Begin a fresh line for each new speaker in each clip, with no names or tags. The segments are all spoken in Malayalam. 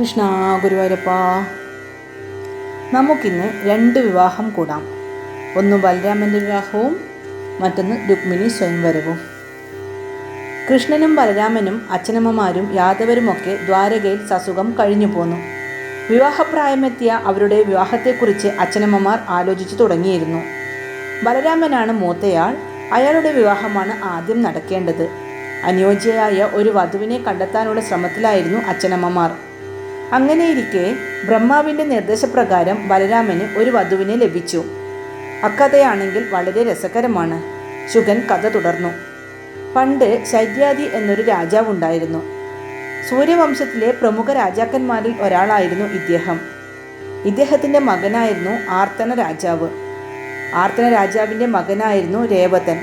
കൃഷ്ണ ഗുരുവായൂരപ്പ. നമുക്കിന്ന് രണ്ട് വിവാഹം കൂടാം. ഒന്ന് ബലരാമന്റെ വിവാഹവും മറ്റൊന്ന് രുക്മിണി സ്വയംവരവും. കൃഷ്ണനും ബലരാമനും അച്ഛനമ്മമാരും യാദവരുമൊക്കെ ദ്വാരകയിൽ സസുഖം കഴിഞ്ഞു പോന്നു. വിവാഹപ്രായമെത്തിയ അവരുടെ വിവാഹത്തെക്കുറിച്ച് അച്ഛനമ്മമാർ ആലോചിച്ചു തുടങ്ങിയിരുന്നു. ബലരാമനാണ് മൂത്തയാൾ. അയാളുടെ വിവാഹമാണ് ആദ്യം നടക്കേണ്ടത്. അനുയോജ്യയായ ഒരു വധുവിനെ കണ്ടെത്താനുള്ള ശ്രമത്തിലായിരുന്നു അച്ഛനമ്മമാർ. അങ്ങനെയിരിക്കെ ബ്രഹ്മാവിന്റെ നിർദ്ദേശപ്രകാരം ബലരാമന് ഒരു വധുവിനെ ലഭിച്ചു. അക്കഥയാണെങ്കിൽ വളരെ രസകരമാണ്. ശുഗൻ കഥ തുടർന്നു. പണ്ട് ശൈത്യാദി എന്നൊരു രാജാവുണ്ടായിരുന്നു സൂര്യവംശത്തിലെ പ്രമുഖ രാജാക്കന്മാരിൽ ഒരാളായിരുന്നു ഇദ്ദേഹം. ഇദ്ദേഹത്തിന്റെ മകനായിരുന്നു ആർത്തന രാജാവ്. ആർത്തന രാജാവിന്റെ മകനായിരുന്നു രേവതൻ.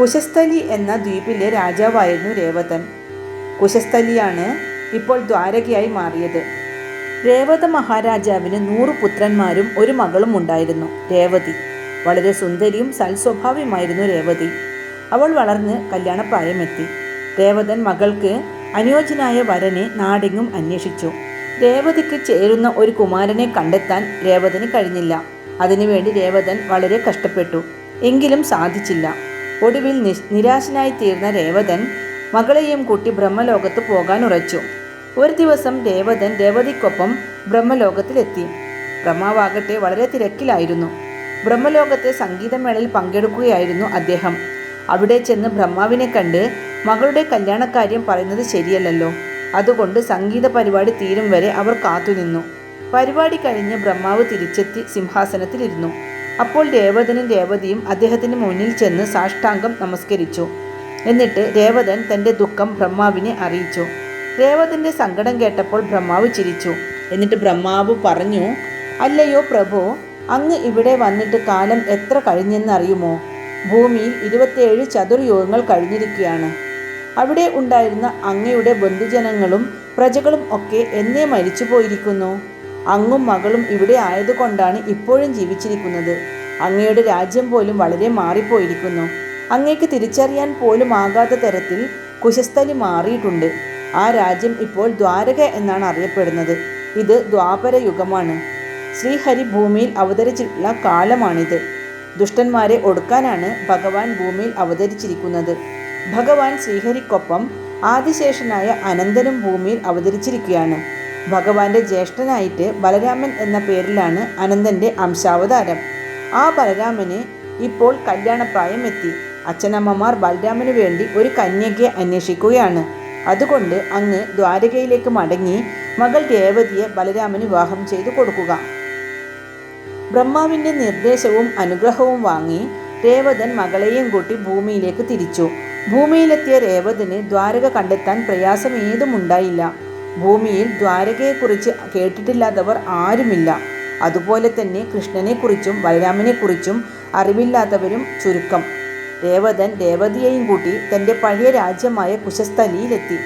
കുശസ്ഥലി എന്ന ദ്വീപിലെ രാജാവായിരുന്നു രേവതൻ. കുശസ്ഥലിയാണ് ഇപ്പോൾ ദ്വാരകയായി മാറിയത്. രേവത മഹാരാജാവിന് നൂറ് പുത്രന്മാരും ഒരു മകളും ഉണ്ടായിരുന്നു രേവതി. വളരെ സുന്ദരിയും സൽസ്വഭാവിയുമായിരുന്നു രേവതി. അവൾ വളർന്ന് കല്യാണപ്രായമെത്തി. രേവതൻ മകൾക്ക് അനുയോജ്യനായ വരനെ നാടെങ്ങും അന്വേഷിച്ചു. രേവതിക്ക് ചേരുന്ന ഒരു കുമാരനെ കണ്ടെത്താൻ രേവതന് കഴിഞ്ഞില്ല. അതിനുവേണ്ടി രേവതൻ വളരെ കഷ്ടപ്പെട്ടു. എങ്കിലും സാധിച്ചില്ല. ഒടുവിൽ നിരാശനായി തീർന്ന രേവതൻ മകളെയും കൂട്ടി ബ്രഹ്മലോകത്ത് പോകാൻ ഉറച്ചു. ഒരു ദിവസം ദേവതൻ ദേവതിക്കൊപ്പം ബ്രഹ്മലോകത്തിലെത്തി. ബ്രഹ്മാവാകട്ടെ വളരെ തിരക്കിലായിരുന്നു. ബ്രഹ്മലോകത്തെ സംഗീതമേളയിൽ പങ്കെടുക്കുകയായിരുന്നു അദ്ദേഹം. അവിടെ ചെന്ന് ബ്രഹ്മാവിനെ കണ്ട് മകളുടെ കല്യാണക്കാര്യം പറയുന്നത് ശരിയല്ലല്ലോ. അതുകൊണ്ട് സംഗീത പരിപാടി തീരും വരെ അവർ കാത്തുനിന്നു പരിപാടി കഴിഞ്ഞ് ബ്രഹ്മാവ് തിരിച്ചെത്തി സിംഹാസനത്തിലിരുന്നു. അപ്പോൾ ദേവതനും രേവതിയും അദ്ദേഹത്തിന് മുന്നിൽ ചെന്ന് സാഷ്ടാംഗം നമസ്കരിച്ചു. എന്നിട്ട് രേവതൻ തന്റെ ദുഃഖം ബ്രഹ്മാവിനെ അറിയിച്ചു. രേവതന്റെ സങ്കടം കേട്ടപ്പോൾ ബ്രഹ്മാവ് ചിരിച്ചു. എന്നിട്ട് ബ്രഹ്മാവ് പറഞ്ഞു അല്ലയോ പ്രഭു അങ്ങ് ഇവിടെ വന്നിട്ട് കാലം എത്ര കഴിഞ്ഞെന്നറിയുമോ? ഭൂമിയിൽ ഇരുപത്തിയേഴ് ചതുർയോഗങ്ങൾ കഴിഞ്ഞിരിക്കുകയാണ്. അവിടെ ഉണ്ടായിരുന്ന അങ്ങയുടെ ബന്ധുജനങ്ങളും പ്രജകളും ഒക്കെ എന്നേ മരിച്ചു പോയിരിക്കുന്നു. അങ്ങും മകളും ഇവിടെ ആയതുകൊണ്ടാണ് ഇപ്പോഴും ജീവിച്ചിരിക്കുന്നത്. അങ്ങയുടെ രാജ്യം പോലും വളരെ മാറിപ്പോയിരിക്കുന്നു. അങ്ങേക്ക് തിരിച്ചറിയാൻ പോലും ആകാത്ത തരത്തിൽ കുശസ്ഥലി മാറിയിട്ടുണ്ട്. ആ രാജ്യം ഇപ്പോൾ ദ്വാരക എന്നാണ് അറിയപ്പെടുന്നത്. ഇത് ദ്വാപര യുഗമാണ്. ശ്രീഹരി ഭൂമിയിൽ അവതരിച്ചിട്ടുള്ള കാലമാണിത്. ദുഷ്ടന്മാരെ ഒടുക്കാനാണ് ഭഗവാൻ ഭൂമിയിൽ അവതരിച്ചിരിക്കുന്നത്. ഭഗവാൻ ശ്രീഹരിക്കൊപ്പം ആദിശേഷനായ അനന്തനും ഭൂമിയിൽ അവതരിച്ചിരിക്കുകയാണ്. ഭഗവാന്റെ ജ്യേഷ്ഠനായിട്ട് ബലരാമൻ എന്ന പേരിലാണ് അനന്തന്റെ അംശാവതാരം. ആ ബലരാമന് ഇപ്പോൾ കല്യാണപ്രായം എത്തി അച്ഛനമ്മമാർ ബലരാമന് വേണ്ടി ഒരു കന്യകയെ അന്വേഷിക്കുകയാണ്. അതുകൊണ്ട് അങ്ങ് ദ്വാരകയിലേക്ക് മടങ്ങി മകൾ രേവതിയെ ബലരാമന് വിവാഹം ചെയ്തു കൊടുക്കുക. ബ്രഹ്മാവിന്റെ നിർദ്ദേശവും അനുഗ്രഹവും വാങ്ങി രേവതൻ മകളെയും കൂട്ടി ഭൂമിയിലേക്ക് തിരിച്ചു. ഭൂമിയിലെത്തിയ രേവതന് ദ്വാരക കണ്ടെത്താൻ പ്രയാസം ഏതുമുണ്ടായില്ല ഭൂമിയിൽ ദ്വാരകയെക്കുറിച്ച് കേട്ടിട്ടില്ലാത്തവർ ആരുമില്ല. അതുപോലെ തന്നെ കൃഷ്ണനെക്കുറിച്ചും ബലരാമനെക്കുറിച്ചും അറിവില്ലാത്തവരും ചുരുക്കം. രേവതൻ രേവതിയെയും കൂട്ടി തന്റെ പഴയ രാജ്യമായ കുശസ്ഥലിയിലെത്തി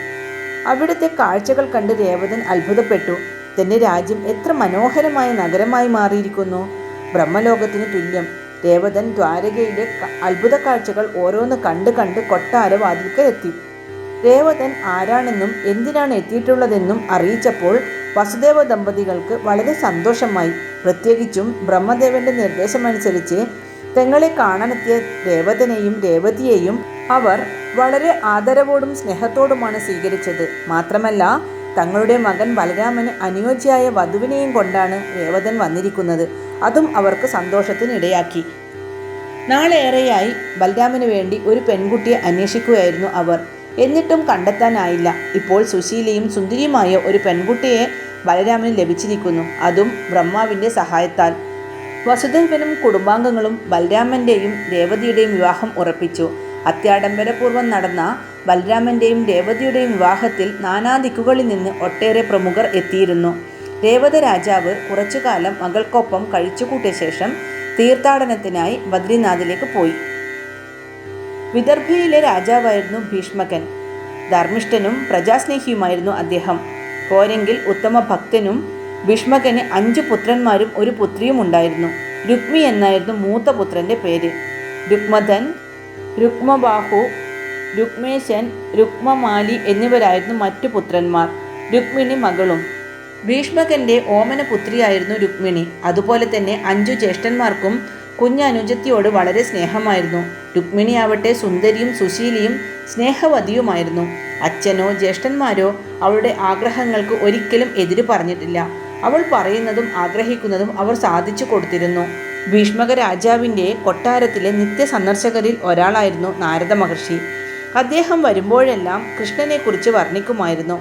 അവിടുത്തെ കാഴ്ചകൾ കണ്ട് രേവതൻ അത്ഭുതപ്പെട്ടു. തന്റെ രാജ്യം എത്ര മനോഹരമായ നഗരമായി മാറിയിരിക്കുന്നു. ബ്രഹ്മലോകത്തിന് തുല്യം. രേവതൻ ദ്വാരകയിലെ അത്ഭുത കാഴ്ചകൾ ഓരോന്ന് കണ്ട് കണ്ട് കൊട്ടാര വാതിൽക്കലെത്തി. രേവതൻ ആരാണെന്നും എന്തിനാണ് എത്തിയിട്ടുള്ളതെന്നും അറിയിച്ചപ്പോൾ വസുദേവ ദമ്പതികൾക്ക് വളരെ സന്തോഷമായി. പ്രത്യേകിച്ചും ബ്രഹ്മദേവന്റെ നിർദ്ദേശമനുസരിച്ച് തങ്ങളെ കാണാനെത്തിയ രേവതനെയും രേവതിയെയും അവർ വളരെ ആദരവോടും സ്നേഹത്തോടുമാണ് സ്വീകരിച്ചത്. മാത്രമല്ല തങ്ങളുടെ മകൻ ബലരാമന് അനുയോജ്യയായ വധുവിനെയും കൊണ്ടാണ് രേവതൻ വന്നിരിക്കുന്നത്. അതും അവർക്ക് സന്തോഷത്തിനിടയാക്കി. നാളേറെയായി ബലരാമന് വേണ്ടി ഒരു പെൺകുട്ടിയെ അന്വേഷിക്കുകയായിരുന്നു അവർ. എന്നിട്ടും കണ്ടെത്താനായില്ല. ഇപ്പോൾ സുശീലയും സുന്ദരിയുമായ ഒരു പെൺകുട്ടിയെ ബലരാമന് ലഭിച്ചിരിക്കുന്നു. അതും ബ്രഹ്മാവിന്റെ സഹായത്താൽ. വസുദേവനും കുടുംബാംഗങ്ങളും ബലരാമന്റെയും രേവതിയുടെയും വിവാഹം ഉറപ്പിച്ചു. അത്യാഡംബരപൂർവം നടന്ന ബലരാമന്റെയും രേവതിയുടെയും വിവാഹത്തിൽ നാനാ നാനാദിക്കുകളിൽ നിന്ന് ഒട്ടേറെ പ്രമുഖർ എത്തിയിരുന്നു. രേവത രാജാവ് കുറച്ചുകാലം മകൾക്കൊപ്പം കഴിച്ചുകൂട്ടിയ ശേഷം തീർത്ഥാടനത്തിനായി ബദ്രിനാഥിലേക്ക് പോയി. വിദർഭയിലെ രാജാവായിരുന്നു ഭീഷ്മകൻ. ധർമ്മിഷ്ഠനും പ്രജാസ്നേഹിയുമായിരുന്നു അദ്ദേഹം. പോരെങ്കിൽ ഉത്തമ ഭക്തനും ഭീഷ്മകന് അഞ്ച് പുത്രന്മാരും ഒരു പുത്രിയും ഉണ്ടായിരുന്നു. രുക്മി എന്നായിരുന്നു മൂത്ത പുത്രന്റെ പേര്. രുക്മധൻ രുക്മബാഹു രുക്മേശൻ രുക്മമാലി എന്നിവരായിരുന്നു മറ്റു പുത്രന്മാർ. രുക്മിണി മകളും. ഭീഷ്മകന്റെ ഓമന പുത്രിയായിരുന്നു രുക്മിണി. അതുപോലെ തന്നെ അഞ്ചു ജ്യേഷ്ഠന്മാർക്കും കുഞ്ഞനുജത്തിയോട് വളരെ സ്നേഹമായിരുന്നു. രുക്മിണിയാവട്ടെ സുന്ദരിയും സുശീലിയും സ്നേഹവതിയുമായിരുന്നു. അച്ഛനോ ജ്യേഷ്ഠന്മാരോ അവളുടെ ആഗ്രഹങ്ങൾക്ക് ഒരിക്കലും എതിര് പറഞ്ഞിട്ടില്ല. അവൾ പറയുന്നതും ആഗ്രഹിക്കുന്നതും അവർ സാധിച്ചു കൊടുത്തിരുന്നു. ഭീഷ്മക രാജാവിന്റെ കൊട്ടാരത്തിലെ നിത്യ സന്ദർശകരിൽ ഒരാളായിരുന്നു നാരദ മഹർഷി അദ്ദേഹം വരുമ്പോഴെല്ലാം കൃഷ്ണനെക്കുറിച്ച് വർണിക്കുമായിരുന്നു.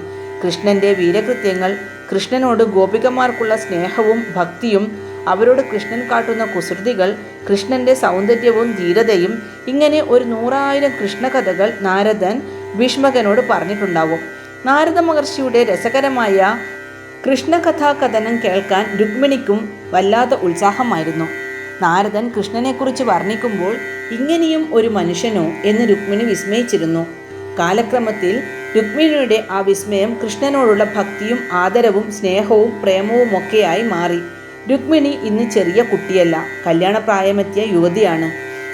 കൃഷ്ണന്റെ വീരകൃത്യങ്ങൾ കൃഷ്ണനോട് ഗോപികമാർക്കുള്ള സ്നേഹവും ഭക്തിയും അവരോട് കൃഷ്ണൻ കാട്ടുന്ന കുസൃതികൾ കൃഷ്ണന്റെ സൗന്ദര്യവും ധീരതയും ഇങ്ങനെ ഒരു നൂറായിരം കൃഷ്ണകഥകൾ നാരദൻ ഭീഷ്മകനോട് പറഞ്ഞിട്ടുണ്ടാവും. നാരദ മഹർഷിയുടെ രസകരമായ കൃഷ്ണകഥാകഥനം കേൾക്കാൻ രുക്മിണിക്കും വല്ലാത്ത ഉത്സാഹമായിരുന്നു. നാരദൻ കൃഷ്ണനെക്കുറിച്ച് വർണിക്കുമ്പോൾ ഇങ്ങനെയും ഒരു മനുഷ്യനോ എന്ന് രുക്മിണി വിസ്മയിച്ചിരുന്നു. കാലക്രമത്തിൽ രുക്മിണിയുടെ ആ വിസ്മയം കൃഷ്ണനോടുള്ള ഭക്തിയും ആദരവും സ്നേഹവും പ്രേമവുമൊക്കെയായി മാറി. രുക്മിണി ഇന്ന് ചെറിയ കുട്ടിയല്ല കല്യാണപ്രായമെത്തിയ യുവതിയാണ്.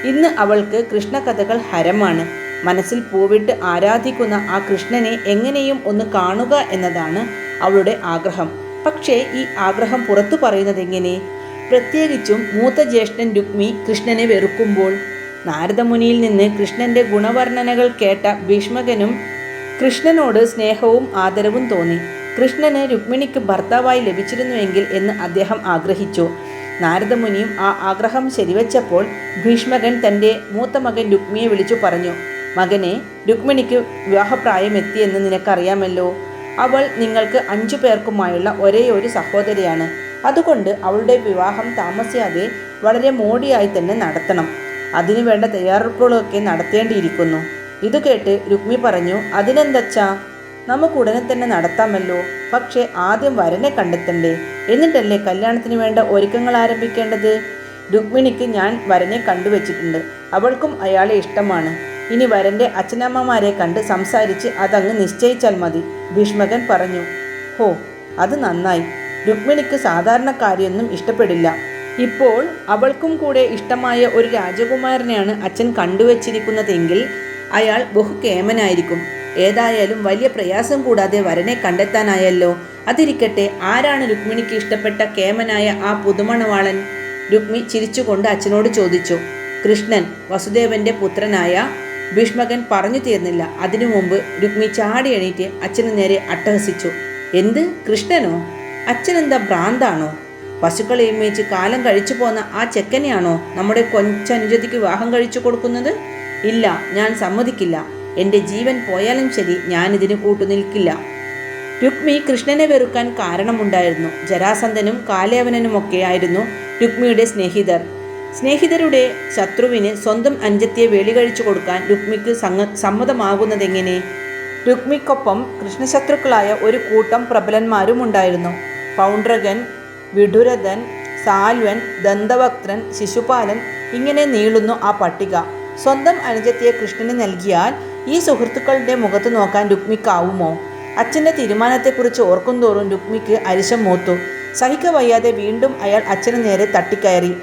ഇന്ന് അവൾക്ക് കൃഷ്ണകഥകൾ ഹരമാണ്. മനസ്സിൽ പൂവിട്ട് ആരാധിക്കുന്ന ആ കൃഷ്ണനെ എങ്ങനെയും ഒന്ന് കാണുക എന്നതാണ് അവളുടെ ആഗ്രഹം. പക്ഷേ ഈ ആഗ്രഹം പുറത്തു പറയുന്നത് എങ്ങനെ? പ്രത്യേകിച്ചും മൂത്ത ജ്യേഷ്ഠൻ രുക്മി കൃഷ്ണനെ വെറുക്കുമ്പോൾ. നാരദമുനിയിൽ നിന്ന് കൃഷ്ണന്റെ ഗുണവർണനകൾ കേട്ട ഭീഷ്മകനും കൃഷ്ണനോട് സ്നേഹവും ആദരവും തോന്നി. കൃഷ്ണന് രുക്മിണിക്ക് ഭർത്താവായി ലഭിച്ചിരുന്നുവെങ്കിൽ എന്ന് അദ്ദേഹം ആഗ്രഹിച്ചു. നാരദമുനിയും ആ ആഗ്രഹം ശരിവച്ചപ്പോൾ ഭീഷ്മകൻ തന്റെ മൂത്ത മകൻ രുക്മിയെ വിളിച്ചു പറഞ്ഞു മകനെ രുക്മിണിക്ക് വിവാഹപ്രായം എത്തിയെന്ന് നിനക്കറിയാമല്ലോ. അവൾ നിങ്ങൾക്ക് അഞ്ചു പേർക്കുമായുള്ള ഒരേ ഒരു സഹോദരിയാണ്. അതുകൊണ്ട് അവളുടെ വിവാഹം താമസിയാതെ വളരെ മോടിയായി തന്നെ നടത്തണം. അതിനു വേണ്ട തയ്യാറെടുപ്പുകളൊക്കെ നടത്തേണ്ടിയിരിക്കുന്നു. ഇത് കേട്ട് രുക്മി പറഞ്ഞു അതിനെന്തച്ചാ? നമുക്ക് ഉടനെ തന്നെ നടത്താമല്ലോ. പക്ഷേ ആദ്യം വരനെ കണ്ടെത്തണ്ടേ? എന്നിട്ടല്ലേ കല്യാണത്തിന് വേണ്ട ഒരുക്കങ്ങൾ ആരംഭിക്കേണ്ടത്? രുക്മിണിക്ക് ഞാൻ വരനെ കണ്ടുവച്ചിട്ടുണ്ട്. അവൾക്കും അയാളെ ഇഷ്ടമാണ്. ഇനി വരന്റെ അച്ഛനമ്മമാരെ കണ്ട് സംസാരിച്ച് അതങ്ങ് നിശ്ചയിച്ചാൽ മതി ഭീഷ്മകൻ പറഞ്ഞു. ഹോ അത് നന്നായി. രുക്മിണിക്ക് സാധാരണക്കാരിയൊന്നും ഇഷ്ടപ്പെടില്ല. ഇപ്പോൾ അവൾക്കും കൂടെ ഇഷ്ടമായ ഒരു രാജകുമാരനെയാണ് അച്ഛൻ കണ്ടുവച്ചിരിക്കുന്നതെങ്കിൽ അയാൾ ബഹുകേമനായിരിക്കും. ഏതായാലും വലിയ പ്രയാസം കൂടാതെ വരനെ കണ്ടെത്താനായല്ലോ. അതിരിക്കട്ടെ ആരാണ് രുക്മിണിക്ക് ഇഷ്ടപ്പെട്ട കേമനായ ആ പുതുമണവാളൻ? രുക്മി ചിരിച്ചുകൊണ്ട് അച്ഛനോട് ചോദിച്ചു. കൃഷ്ണൻ വസുദേവന്റെ പുത്രനായ ഭീഷ്മകൻ പറഞ്ഞു തീർന്നില്ല. അതിനു മുമ്പ് രുക്മി ചാടി എണീറ്റ് അച്ഛന് നേരെ അട്ടഹസിച്ചു. എന്ത്? കൃഷ്ണനോ? അച്ഛനെന്താ ഭ്രാന്താണോ? പശുക്കളെ മേച്ച് കാലം കഴിച്ചു പോന്ന ആ ചെക്കനെയാണോ നമ്മുടെ കൊച്ചനുജതിക്ക് വിവാഹം കഴിച്ചു കൊടുക്കുന്നത്? ഇല്ല ഞാൻ സമ്മതിക്കില്ല. എന്റെ ജീവൻ പോയാലും ശരി ഞാനിതിന് കൂട്ടുനിൽക്കില്ല. രുക്മി കൃഷ്ണനെ വെറുക്കാൻ കാരണമുണ്ടായിരുന്നു. ജരാസന്ധനും കാലേവനനുമൊക്കെ ആയിരുന്നു രുക്മിയുടെ സ്നേഹിതർ. സ്നേഹിതരുടെ ശത്രുവിന് സ്വന്തം അഞ്ചത്തിയെ വേളി കഴിച്ചു കൊടുക്കാൻ രുക്മിക്ക് സംഗ സമ്മതമാകുന്നതെങ്ങനെ? രുക്മിക്കൊപ്പം കൃഷ്ണശത്രുക്കളായ ഒരു കൂട്ടം പ്രബലന്മാരും ഉണ്ടായിരുന്നു പൗണ്ഡ്രകൻ വിഡുരഥൻ സാൽവൻ ദന്തവക്ത്രൻ ശിശുപാലൻ ഇങ്ങനെ നീളുന്നു ആ പട്ടിക. സ്വന്തം അനുജത്തിയെ കൃഷ്ണന് നൽകിയാൽ ഈ സുഹൃത്തുക്കളുടെ മുഖത്ത് നോക്കാൻ രുക്മിക്കാവുമോ? അച്ഛന്റെ തീരുമാനത്തെക്കുറിച്ച് ഓർക്കുന്തോറും രുക്മിക്ക് അരിശം മൂത്തു. സഹിക്ക വയ്യാതെ വീണ്ടും അയാൾ അച്ഛന് നേരെ തട്ടിക്കയറി.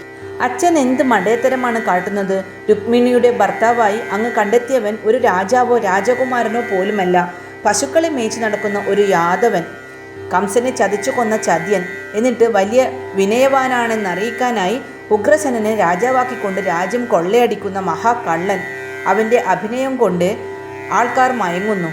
അച്ഛൻ എന്ത് മടയത്തരമാണ് കാട്ടുന്നത്? രുക്മിണിയുടെ ഭർത്താവായി അങ്ങ് കണ്ടെത്തിയവൻ ഒരു രാജാവോ രാജകുമാരനോ പോലുമല്ല. പശുക്കളെ മേച്ചു നടക്കുന്ന ഒരു യാദവൻ. കംസനെ ചതിച്ചു കൊന്ന ചതിയൻ. എന്നിട്ട് വലിയ വിനയവാനാണെന്ന് അറിയിക്കാനായി ഉഗ്രസനനെ രാജാവാക്കിക്കൊണ്ട് രാജ്യം കൊള്ളയടിക്കുന്ന മഹാകള്ളൻ അവന്റെ അഭിനയം കൊണ്ട് ആൾക്കാർ മയങ്ങുന്നു.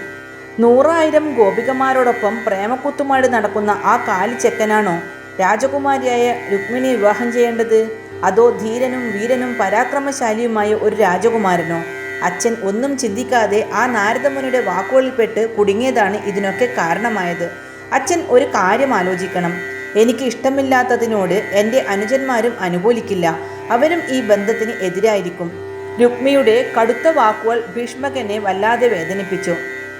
നൂറായിരം ഗോപികമാരോടൊപ്പം പ്രേമക്കുത്തുമായിട്ട് നടക്കുന്ന ആ കാലിച്ചെക്കനാണോ രാജകുമാരിയായ രുക്മിണി വിവാഹം ചെയ്യേണ്ടത്? അതോ ധീരനും വീരനും പരാക്രമശാലിയുമായ ഒരു രാജകുമാരനോ? അച്ഛൻ ഒന്നും ചിന്തിക്കാതെ ആ നാരദമുനിയുടെ വാക്കുകളിൽപ്പെട്ട് കുടുങ്ങിയതാണ് ഇതിനൊക്കെ കാരണമായത്. അച്ഛൻ ഒരു കാര്യം ആലോചിക്കണം. എനിക്ക് ഇഷ്ടമില്ലാത്തതിനോട് എന്റെ അനുജന്മാരും അനുകൂലിക്കില്ല. അവരും ഈ ബന്ധത്തിന് എതിരായിരിക്കും. രുക്മിയുടെ കടുത്ത വാക്കുകൾ ഭീഷ്മകനെ വല്ലാതെ വേദനിപ്പിച്ചു.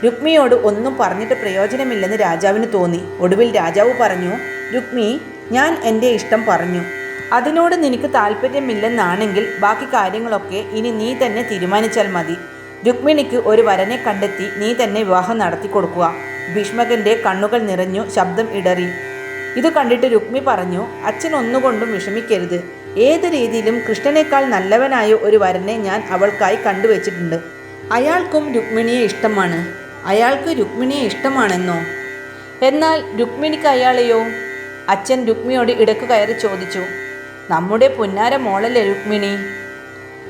രുക്മിയോട് ഒന്നും പറഞ്ഞിട്ട് പ്രയോജനമില്ലെന്ന് രാജാവിന് തോന്നി. ഒടുവിൽ രാജാവ് പറഞ്ഞു രുക്മി ഞാൻ എന്റെ ഇഷ്ടം പറഞ്ഞു. അതിനോട് നിനക്ക് താല്പര്യമില്ലെന്നാണെങ്കിൽ ബാക്കി കാര്യങ്ങളൊക്കെ ഇനി നീ തന്നെ തീരുമാനിച്ചാൽ മതി. രുക്മിണിക്ക് ഒരു വരനെ കണ്ടെത്തി നീ തന്നെ വിവാഹം നടത്തി കൊടുക്കുക. ഭീഷ്മകന്റെ കണ്ണുകൾ നിറഞ്ഞു ശബ്ദം ഇടറി. ഇത് കണ്ടിട്ട് രുക്മി പറഞ്ഞു അച്ഛൻ ഒന്നുകൊണ്ടും വിഷമിക്കരുത്. ഏത് രീതിയിലും കൃഷ്ണനേക്കാൾ നല്ലവനായ ഒരു വരനെ ഞാൻ അവൾക്കായി കണ്ടുവച്ചിട്ടുണ്ട്. അയാൾക്കും രുക്മിണിയെ ഇഷ്ടമാണ്. അയാൾക്ക് രുക്മിണിയെ ഇഷ്ടമാണെന്നോ? എന്നാൽ രുക്മിണിക്ക് അയാളെയോ? അച്ഛൻ രുക്മിയോട് ഇടയ്ക്ക് കയറി ചോദിച്ചു നമ്മുടെ പുന്നാര മോളല്ലേ രുക്മിണി?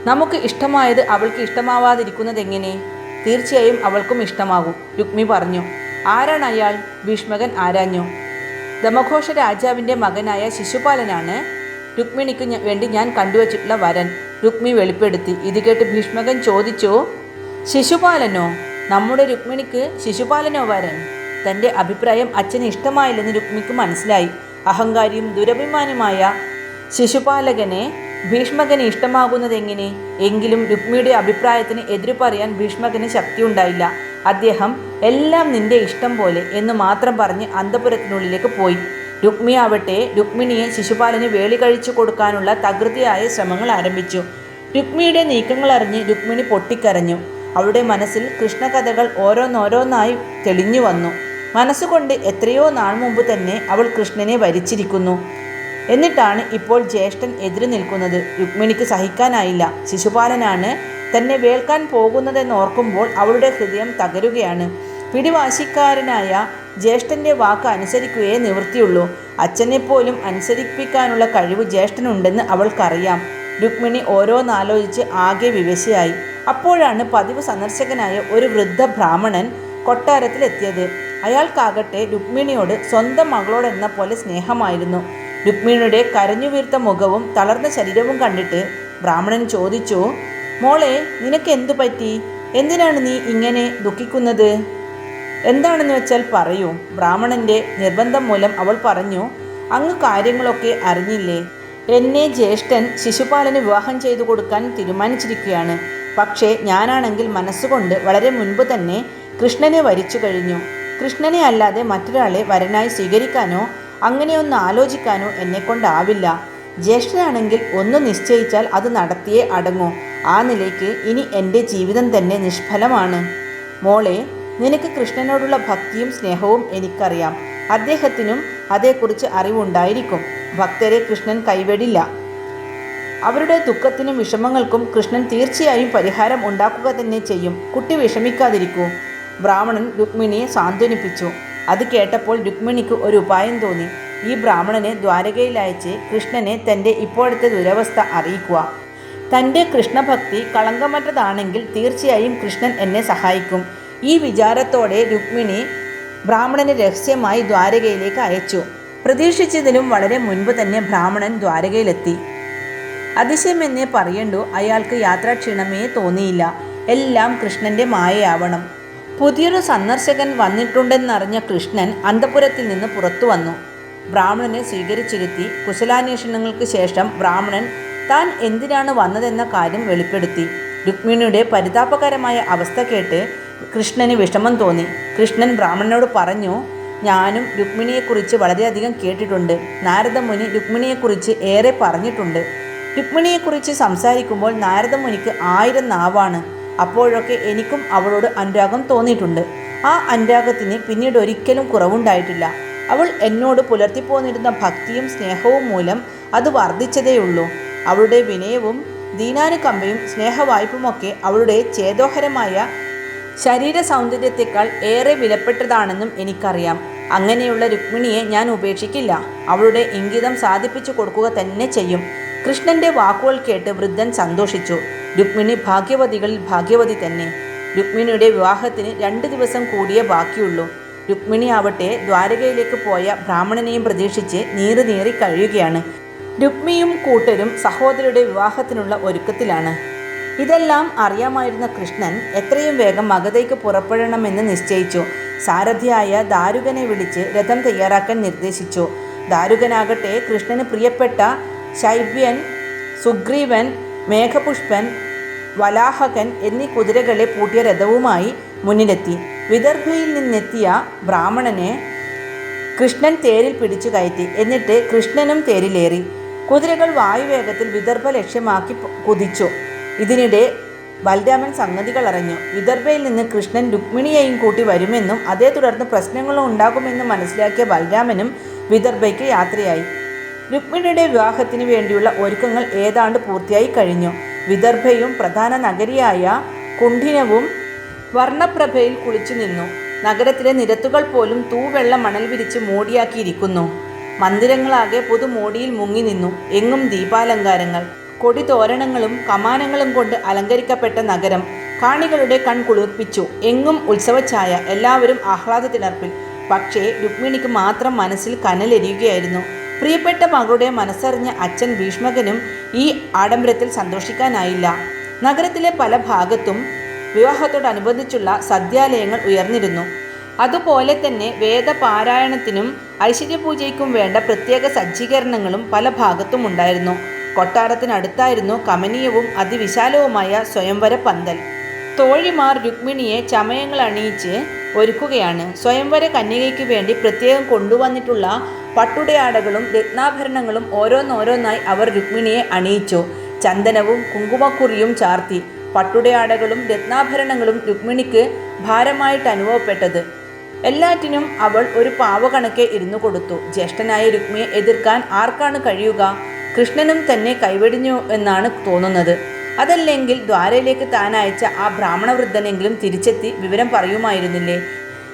നമുക്ക് ഇഷ്ടമായത് അവൾക്ക് ഇഷ്ടമാവാതിരിക്കുന്നതെങ്ങനെ? തീർച്ചയായും അവൾക്കും ഇഷ്ടമാകും രുക്മി പറഞ്ഞു. ആരാണ് അയാൾ? ഭീഷ്മകൻ ആരാഞ്ഞു? ദമഘോഷ രാജാവിന്റെ മകനായ ശിശുപാലനാണ്? രുക്മിണിക്ക് വേണ്ടി ഞാൻ കണ്ടുവച്ചിട്ടുള്ള വരൻ രുക്മി വെളിപ്പെടുത്തി. ഇത് കേട്ട് ഭീഷ്മകൻ ചോദിച്ചു ശിശുപാലനോ? നമ്മുടെ രുക്മിണിക്ക് ശിശുപാലനോ വരൻ? തന്റെ അഭിപ്രായം അച്ഛന് ഇഷ്ടമായില്ലെന്ന് രുക്മിക്ക് മനസ്സിലായി. അഹങ്കാരിയും ദുരഭിമാനുമായ ശിശുപാലകനെ ഭീഷ്മകന് ഇഷ്ടമാകുന്നതെങ്ങനെ? എങ്കിലും രുക്മിയുടെ അഭിപ്രായത്തിന് എതിരു പറയാൻ ഭീഷ്മകന് ശക്തിയുണ്ടായില്ല. അദ്ദേഹം എല്ലാം നിന്റെ ഇഷ്ടം പോലെ എന്ന് മാത്രം പറഞ്ഞ് അന്തപുരത്തിനുള്ളിലേക്ക് പോയി. രുക്മി ആവട്ടെ രുക്മിണിയെ ശിശുപാലന് വേളി കഴിച്ചു കൊടുക്കാനുള്ള തകൃതിയായ ശ്രമങ്ങൾ ആരംഭിച്ചു. രുക്മിയുടെ നീക്കങ്ങൾ അറിഞ്ഞ് രുക്മിണി പൊട്ടിക്കരഞ്ഞു. അവളുടെ മനസ്സിൽ കൃഷ്ണകഥകൾ ഓരോന്നോരോന്നായി തെളിഞ്ഞു വന്നു. മനസ്സുകൊണ്ട് എത്രയോ നാൾ മുമ്പ് തന്നെ അവൾ കൃഷ്ണനെ വരിച്ചിരിക്കുന്നു. എന്നിട്ടാണ് ഇപ്പോൾ ജ്യേഷ്ഠൻ എതിരു നിൽക്കുന്നത്. രുക്മിണിക്ക് സഹിക്കാനായില്ല. ശിശുപാലനാണ് തന്നെ വേൾക്കാൻ പോകുന്നതെന്ന് ഓർക്കുമ്പോൾ അവളുടെ ഹൃദയം തകരുകയാണ്. പിടിവാശിക്കാരനായ ജ്യേഷ്ഠന്റെ വാക്ക് അനുസരിക്കുകയേ നിവൃത്തിയുള്ളൂ. അച്ഛനെപ്പോലും അനുസരിപ്പിക്കാനുള്ള കഴിവ് ജ്യേഷ്ഠനുണ്ടെന്ന് അവൾക്കറിയാം. രുക്മിണി ഓരോന്നാലോചിച്ച് ആകെ വിവശയായി. അപ്പോഴാണ് പതിവ് സന്ദർശകനായ ഒരു വൃദ്ധ ബ്രാഹ്മണൻ കൊട്ടാരത്തിലെത്തിയത്. അയാൾക്കാകട്ടെ രുക്മിണിയോട് സ്വന്തം മകളോടെന്ന പോലെ സ്നേഹമായിരുന്നു. രുക്മിണിയുടെ കരഞ്ഞു വീർത്ത മുഖവും തളർന്ന ശരീരവും കണ്ടിട്ട് ബ്രാഹ്മണൻ ചോദിച്ചു മോളെ നിനക്ക് എന്തു പറ്റി? എന്തിനാണ് നീ ഇങ്ങനെ ദുഃഖിക്കുന്നത്? എന്താണെന്ന് വെച്ചാൽ പറയൂ ബ്രാഹ്മണന്റെ നിർബന്ധം മൂലം അവൾ പറഞ്ഞു അങ്ങ് കാര്യങ്ങളൊക്കെ അറിഞ്ഞില്ലേ? എന്നെ ജ്യേഷ്ഠൻ ശിശുപാലന് വിവാഹം ചെയ്തു കൊടുക്കാൻ തീരുമാനിച്ചിരിക്കുകയാണ്. പക്ഷേ ഞാനാണെങ്കിൽ മനസ്സുകൊണ്ട് വളരെ മുൻപ് തന്നെ കൃഷ്ണനെ വരിച്ചു കഴിഞ്ഞു. കൃഷ്ണനെ അല്ലാതെ മറ്റൊരാളെ വരനായി സ്വീകരിക്കാനോ അങ്ങനെയൊന്ന് ആലോചിക്കാനോ എന്നെക്കൊണ്ടാവില്ല. ജ്യേഷ്ഠനാണെങ്കിൽ ഒന്ന് നിശ്ചയിച്ചാൽ അത് നടത്തിയേ അടങ്ങൂ. ആ നിലയ്ക്ക് ഇനി എന്റെ ജീവിതം തന്നെ നിഷ്ഫലമാണ്. മോളെ നിനക്ക് കൃഷ്ണനോടുള്ള ഭക്തിയും സ്നേഹവും എനിക്കറിയാം. അദ്ദേഹത്തിനും അതേക്കുറിച്ച് അറിവുണ്ടായിരിക്കും. ഭക്തരെ കൃഷ്ണൻ കൈവെടില്ല. അവരുടെ ദുഃഖത്തിനും വിഷമങ്ങൾക്കും കൃഷ്ണൻ തീർച്ചയായും പരിഹാരം ഉണ്ടാക്കുക തന്നെ ചെയ്യും. കുട്ടി വിഷമിക്കാതിരിക്കൂ. ബ്രാഹ്മണൻ രുക്മിണിയെ സാന്ത്വനിപ്പിച്ചു. അത് കേട്ടപ്പോൾ രുക്മിണിക്ക് ഒരു ഉപായം തോന്നി. ഈ ബ്രാഹ്മണനെ ദ്വാരകയിൽ അയച്ച് കൃഷ്ണനെ തന്റെ ഇപ്പോഴത്തെ ദുരവസ്ഥ അറിയിക്കുക. തന്റെ കൃഷ്ണഭക്തി കളങ്കമറ്റതാണെങ്കിൽ തീർച്ചയായും കൃഷ്ണൻ എന്നെ സഹായിക്കും. ഈ വിചാരത്തോടെ രുക്മിണി ബ്രാഹ്മണനെ രഹസ്യമായി ദ്വാരകയിലേക്ക് അയച്ചു. പ്രതീക്ഷിച്ചതിലും വളരെ മുൻപ് തന്നെ ബ്രാഹ്മണൻ ദ്വാരകയിലെത്തി. അതിശയമെന്നേ പറയണ്ടു അയാൾക്ക് യാത്രാക്ഷീണമേ തോന്നിയില്ല. എല്ലാം കൃഷ്ണന്റെ മായയാവണം. പുതിയൊരു സന്ദർശകൻ വന്നിട്ടുണ്ടെന്നറിഞ്ഞ കൃഷ്ണൻ അന്തപുരത്തിൽ നിന്ന് പുറത്തു വന്നു. ബ്രാഹ്മണനെ സ്വീകരിച്ചിരുത്തി കുശലാന്വേഷണങ്ങൾക്ക് ശേഷം ബ്രാഹ്മണൻ താൻ എന്തിനാണ് വന്നതെന്ന കാര്യം വെളിപ്പെടുത്തി. രുക്മിണിയുടെ പരിതാപകരമായ അവസ്ഥ കേട്ട് കൃഷ്ണന് വിഷമം തോന്നി. കൃഷ്ണൻ ബ്രാഹ്മണനോട് പറഞ്ഞു ഞാനും രുക്മിണിയെക്കുറിച്ച് വളരെയധികം കേട്ടിട്ടുണ്ട്. നാരദമുനി രുക്മിണിയെക്കുറിച്ച് ഏറെ പറഞ്ഞിട്ടുണ്ട്. രുക്മിണിയെക്കുറിച്ച് സംസാരിക്കുമ്പോൾ നാരദമുനിക്ക് ആയിരം നാവാണ്. അപ്പോഴൊക്കെ എനിക്കും അവളോട് അനുരാഗം തോന്നിയിട്ടുണ്ട്. ആ അനുരാഗത്തിന് പിന്നീട് ഒരിക്കലും കുറവുണ്ടായിട്ടില്ല. അവൾ എന്നോട് പുലർത്തിപ്പോന്നിരുന്ന ഭക്തിയും സ്നേഹവും മൂലം അത് വർദ്ധിച്ചതേയുള്ളൂ. അവളുടെ വിനയവും ദീനാനുകമ്പയും സ്നേഹവായ്പുമൊക്കെ അവളുടെ ചേതോഹരമായ ശരീര സൗന്ദര്യത്തെക്കാൾ ഏറെ വിലപ്പെട്ടതാണെന്നും എനിക്കറിയാം. അങ്ങനെയുള്ള രുക്മിണിയെ ഞാൻ ഉപേക്ഷിക്കില്ല. അവളുടെ ഇംഗിതം സാധിപ്പിച്ചു കൊടുക്കുക തന്നെ ചെയ്യും. കൃഷ്ണന്റെ വാക്കുകൾ കേട്ട് വൃദ്ധൻ സന്തോഷിച്ചു. രുക്മിണി ഭാഗ്യവതികളിൽ ഭാഗ്യവതി തന്നെ. രുക്മിണിയുടെ വിവാഹത്തിന് രണ്ട് ദിവസം കൂടിയേ ബാക്കിയുള്ളൂ. രുക്മിണി ആവട്ടെ ദ്വാരകയിലേക്ക് പോയ ബ്രാഹ്മണനെയും പ്രതീക്ഷിച്ച് നീറി നീറി കഴിയുകയാണ്. രുക്മിയും കൂട്ടരും സഹോദരിയുടെ വിവാഹത്തിനുള്ള ഒരുക്കത്തിലാണ്. ഇതെല്ലാം അറിയാമായിരുന്ന കൃഷ്ണൻ എത്രയും വേഗം മഗധയ്ക്ക് പുറപ്പെടണമെന്ന് നിശ്ചയിച്ചു. സാരഥിയായ ദാരുകനെ വിളിച്ച് രഥം തയ്യാറാക്കാൻ നിർദ്ദേശിച്ചു. ദാരുകനാകട്ടെ കൃഷ്ണന് പ്രിയപ്പെട്ട ശൈവ്യൻ സുഗ്രീവൻ മേഘപുഷ്പൻ വലാഹകൻ എന്നീ കുതിരകളെ പൂട്ടിയ രഥവുമായി മുന്നിലെത്തി. വിദർഭയിൽ നിന്നെത്തിയ ബ്രാഹ്മണനെ കൃഷ്ണൻ തേരിൽ പിടിച്ചു കയറ്റി. എന്നിട്ട് കൃഷ്ണനും തേരിലേറി. കുതിരകൾ വായുവേഗത്തിൽ വിദർഭ ലക്ഷ്യമാക്കി കുതിച്ചു. ഇതിനിടെ ബലരാമൻ സംഗതികൾ അറിഞ്ഞു. വിദർഭയിൽ നിന്ന് കൃഷ്ണൻ രുക്മിണിയെയും കൂട്ടി വരുമെന്നും അതേ തുടർന്ന് പ്രശ്നങ്ങളും ഉണ്ടാകുമെന്നും മനസ്സിലാക്കിയ ബലരാമനും വിദർഭയ്ക്ക് യാത്രയായി. രുക്മിണിയുടെ വിവാഹത്തിന് വേണ്ടിയുള്ള ഒരുക്കങ്ങൾ ഏതാണ്ട് പൂർത്തിയായി കഴിഞ്ഞു. വിദർഭയും പ്രധാന നഗരിയായ കുണ്ഠിനവും വർണപ്രഭയിൽ കുളിച്ചു നിന്നു. നഗരത്തിലെ നിരത്തുകൾ പോലും തൂവെള്ള മണൽ വിരിച്ച് മോടിയാക്കിയിരിക്കുന്നു. മന്ദിരങ്ങളാകെ പുതുമോടിയിൽ മുങ്ങി നിന്നു. എങ്ങും ദീപാലങ്കാരങ്ങൾ കൊടിതോരണങ്ങളും കമാനങ്ങളും കൊണ്ട് അലങ്കരിക്കപ്പെട്ട നഗരം കാണികളുടെ കൺ കുളിർപ്പിച്ചു. എങ്ങും ഉത്സവഛായ എല്ലാവരും ആഹ്ലാദത്തിനർപ്പിൽ പക്ഷേ രുക്മിണിക്ക് മാത്രം മനസ്സിൽ കനലെരിയുകയായിരുന്നു. പ്രിയപ്പെട്ട മകളുടെ മനസ്സറിഞ്ഞ അച്ഛൻ ഭീഷ്മകനും ഈ ആഡംബരത്തിൽ സന്തോഷിക്കാനായില്ല. നഗരത്തിലെ പല ഭാഗത്തും വിവാഹത്തോടനുബന്ധിച്ചുള്ള സദ്യാലയങ്ങൾ ഉയർന്നിരുന്നു. അതുപോലെ തന്നെ വേദപാരായണത്തിനും ഐശ്വര്യപൂജയ്ക്കും വേണ്ട പ്രത്യേക സജ്ജീകരണങ്ങളും പല ഭാഗത്തും ഉണ്ടായിരുന്നു. കൊട്ടാരത്തിനടുത്തായിരുന്നു കമനീയവും അതിവിശാലവുമായ സ്വയംവര പന്തൽ. തോഴിമാർ രുക്മിണിയെ ചമയങ്ങൾ അണിയിച്ച് ഒരുക്കുകയാണ്. സ്വയംവര കന്യകയ്ക്ക് വേണ്ടി പ്രത്യേകം കൊണ്ടുവന്നിട്ടുള്ള പട്ടുടയാടകളും രത്നാഭരണങ്ങളും ഓരോന്നോരോന്നായി അവർ രുക്മിണിയെ അണിയിച്ചു. ചന്ദനവും കുങ്കുമക്കുറിയും ചാർത്തി പട്ടുടയാടകളും രത്നാഭരണങ്ങളും രുക്മിണിക്ക് ഭാരമായിട്ട് അനുഭവപ്പെട്ടത്. എല്ലാറ്റിനും അവൾ ഒരു പാവകണക്കെ ഇരുന്നു കൊടുത്തു. ജ്യേഷ്ഠനായ രുക്മിയെ എതിർക്കാൻ ആർക്കാണ് കഴിയുക? കൃഷ്ണനും തന്നെ കൈവെടിഞ്ഞു എന്നാണ് തോന്നുന്നത്. അതല്ലെങ്കിൽ ദ്വാരയിലേക്ക് താൻ അയച്ച ആ ബ്രാഹ്മണവൃദ്ധനെങ്കിലും തിരിച്ചെത്തി വിവരം പറയുമായിരുന്നില്ലേ?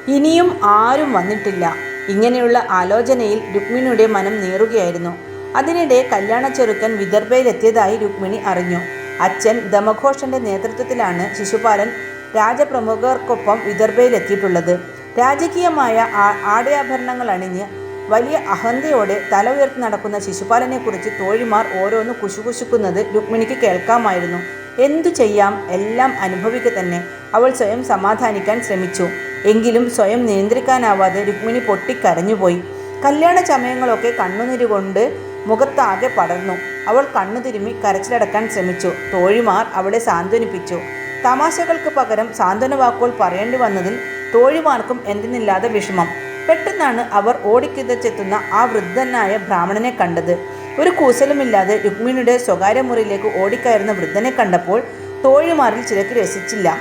ഇനിയും ആരും വന്നിട്ടില്ല. ഇങ്ങനെയുള്ള ആലോചനയിൽ രുക്മിണിയുടെ മനം നീറുകയായിരുന്നു. അതിനിടെ കല്യാണ ചെറുക്കൻ വിദർഭയിലെത്തിയതായി രുക്മിണി അറിഞ്ഞു. അച്ഛൻ ദമഘോഷന്റെ നേതൃത്വത്തിലാണ് ശിശുപാലൻ രാജപ്രമുഖർക്കൊപ്പം വിദർഭയിലെത്തിയിട്ടുള്ളത്. രാജകീയമായ ആടയാഭരണങ്ങൾ അണിഞ്ഞ് വലിയ അഹന്തയോടെ തല ഉയർത്തി നടക്കുന്ന ശിശുപാലനെക്കുറിച്ച് തോഴിമാർ ഓരോന്ന് കുശുകുശുക്കുന്നത് രുക്മിണിക്ക് കേൾക്കാമായിരുന്നു. എന്തു ചെയ്യാം? എല്ലാം അനുഭവിക്കുക തന്നെ. അവൾ സ്വയം സമാധാനിക്കാൻ ശ്രമിച്ചു. എങ്കിലും സ്വയം നിയന്ത്രിക്കാനാവാതെ രുക്മിണി പൊട്ടിക്കരഞ്ഞുപോയി. കല്യാണ ചമയങ്ങളൊക്കെ കണ്ണുനീരുകൊണ്ട് മുഖത്താകെ പടർന്നു. അവൾ കണ്ണു തിരുമ്മി കരച്ചിലടക്കാൻ ശ്രമിച്ചു. തോഴിമാർ അവളെ സാന്ത്വനിപ്പിച്ചു. തമാശകൾക്ക് പകരം സാന്ത്വന വാക്കുകൾ പറയേണ്ടി വന്നതിൽ തോഴിമാർക്കും എന്തെന്നില്ലാതെ വിഷമം. പെട്ടെന്നാണ് അവർ ഓടിക്കിതച്ചെത്തുന്ന ആ വൃദ്ധനായ ബ്രാഹ്മണനെ കണ്ടത്. ഒരു കൂസലുമില്ലാതെ രുക്മിണിയുടെ സ്വകാര്യ മുറിയിലേക്ക് ഓടിക്കയറുന്ന വൃദ്ധനെ കണ്ടപ്പോൾ തോഴിമാരിൽ ചിലക്ക് രസിച്ചില്ല.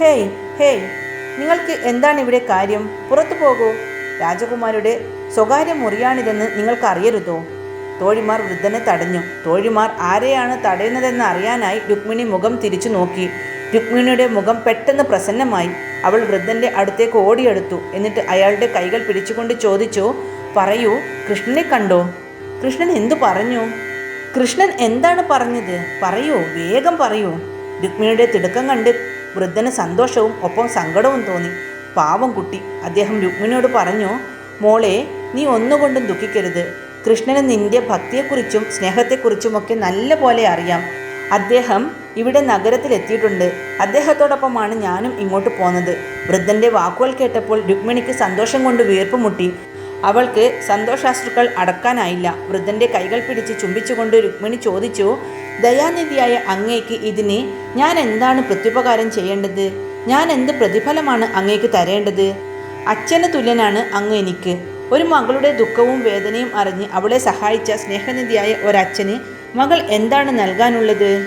ഹേയ് ഹേയ് നിങ്ങൾക്ക് എന്താണ് ഇവിടെ കാര്യം? പുറത്തു പോകൂ. രാജകുമാരുടെ സ്വകാര്യ മുറിയാണിതെന്ന് നിങ്ങൾക്ക് അറിയരുതോ തോഴിമാർ വൃദ്ധനെ തടഞ്ഞു. തോഴിമാർ ആരെയാണ് തടയുന്നതെന്ന് അറിയാനായി രുക്മിണി മുഖം തിരിച്ചു നോക്കി. രുക്മിണിയുടെ മുഖം പെട്ടെന്ന് പ്രസന്നമായി. അവൾ വൃദ്ധന്റെ അടുത്തേക്ക് ഓടിയെടുത്തു. എന്നിട്ട് അയാളുടെ കൈകൾ പിടിച്ചുകൊണ്ട് ചോദിച്ചു പറയൂ കൃഷ്ണനെ കണ്ടോ? കൃഷ്ണൻ എന്തു പറഞ്ഞു? കൃഷ്ണൻ എന്താണ് പറഞ്ഞത്? പറയൂ വേഗം പറയൂ. രുക്മിണിയുടെ തിടുക്കം കണ്ട് വൃദ്ധന് സന്തോഷവും ഒപ്പം സങ്കടവും തോന്നി. പാവം കുട്ടി. അദ്ദേഹം രുക്മിണിയോട് പറഞ്ഞു മോളെ നീ ഒന്നുകൊണ്ടും ദുഃഖിക്കരുത്. കൃഷ്ണന് നിന്റെ ഭക്തിയെക്കുറിച്ചും സ്നേഹത്തെക്കുറിച്ചുമൊക്കെ നല്ല പോലെ അറിയാം. അദ്ദേഹം ഇവിടെ നഗരത്തിലെത്തിയിട്ടുണ്ട്. അദ്ദേഹത്തോടൊപ്പമാണ് ഞാനും ഇങ്ങോട്ട് പോന്നത്. വൃദ്ധന്റെ വാക്കുകൾ കേട്ടപ്പോൾ രുക്മിണിക്ക് സന്തോഷം കൊണ്ട് വീർപ്പ് മുട്ടി. അവൾക്ക് സന്തോഷാശ്രുക്കൾ അടക്കാനായില്ല. വൃദ്ധന്റെ കൈകൾ പിടിച്ച് ചുംബിച്ചുകൊണ്ട് രുക്മിണി ചോദിച്ചു ദയാനിധിയായ അങ്ങേക്ക് ഇതിന് ഞാൻ എന്താണ് പ്രത്യുപകാരം ചെയ്യേണ്ടത്? ഞാൻ എന്ത് പ്രതിഫലമാണ് അങ്ങേക്ക് തരേണ്ടത്? അച്ഛന് തുല്യനാണ് അങ്ങ് എനിക്ക്. ഒരു മകളുടെ ദുഃഖവും വേദനയും അറിഞ്ഞ് അവളെ സഹായിച്ച സ്നേഹനിധിയായ ഒരച്ഛന് മകൾ എന്താണ് നൽകാനുള്ളത്?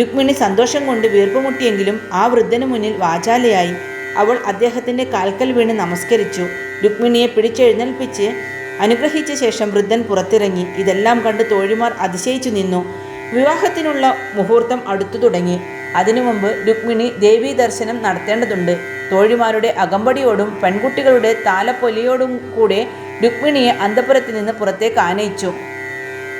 രുക്മിണി സന്തോഷം കൊണ്ട് വീർപ്പുമുട്ടിയെങ്കിലും ആ വൃദ്ധന് മുന്നിൽ വാചാലയായി. അവൾ അദ്ദേഹത്തിന്റെ കാൽക്കൽ വീണ് നമസ്കരിച്ചു. രുക്മിണിയെ പിടിച്ചെഴുന്നേൽപ്പിച്ച് അനുഗ്രഹിച്ച ശേഷം വൃദ്ധൻ പുറത്തിറങ്ങി. ഇതെല്ലാം കണ്ട് തോഴിമാർ അതിശയിച്ചു നിന്നു. വിവാഹത്തിനുള്ള മുഹൂർത്തം അടുത്തു തുടങ്ങി. അതിനു മുമ്പ് രുക്മിണി ദേവീ ദർശനം നടത്തേണ്ടതുണ്ട്. തോഴിമാരുടെ അകമ്പടിയോടും പെൺകുട്ടികളുടെ താലപ്പൊലിയോടും കൂടെ രുക്മിണിയെ അന്തപുരത്തിൽ നിന്ന് പുറത്തേക്ക് ആനയിച്ചു.